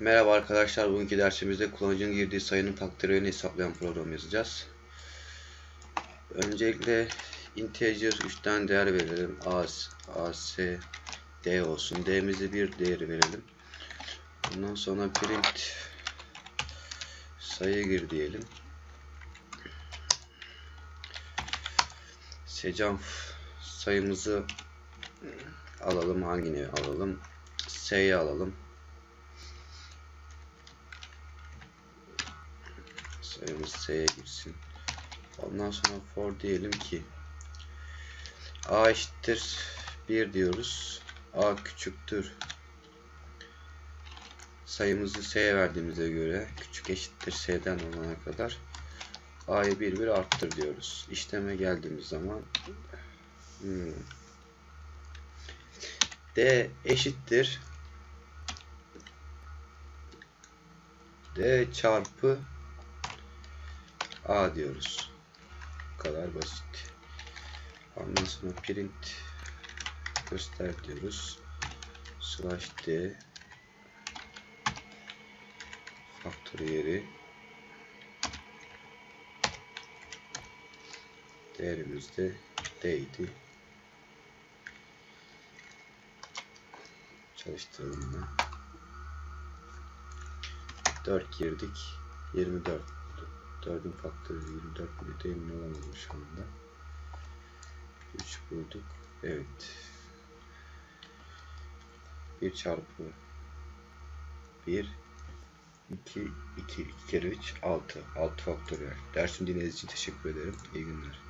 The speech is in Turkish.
Merhaba arkadaşlar, bugünkü dersimizde kullanıcının girdiği sayının takdirlerini hesaplayan program yazacağız. Öncelikle integer 3 tane değer verelim. A, A, S, D olsun. D'mizi bir değeri verelim. Ondan sonra print sayı gir diyelim. Secam sayımızı alalım. Hangini alalım? S'yi alalım. Sayımız S'ye girsin. Ondan sonra for diyelim ki A eşittir 1 diyoruz. A küçüktür. Sayımızı S'ye verdiğimize göre küçük eşittir S'den olana kadar A'yı 1 1 arttır diyoruz. İşleme geldiğimiz zaman hmm, D eşittir D çarpı A diyoruz. Bu kadar basit. Ondan sonra print göster diyoruz. Slash D faktöriyeri değerimiz de D'ydi. Çalıştıralım da. 4 girdik. 24 4'ün faktörü 24 bile de emin olamadım şu anda. 3 bulduk. Evet. 1 çarpı 1 2 2 2 kere 3 6 6 faktöriyel. Dersim dinlediğiniz için teşekkür ederim. İyi günler.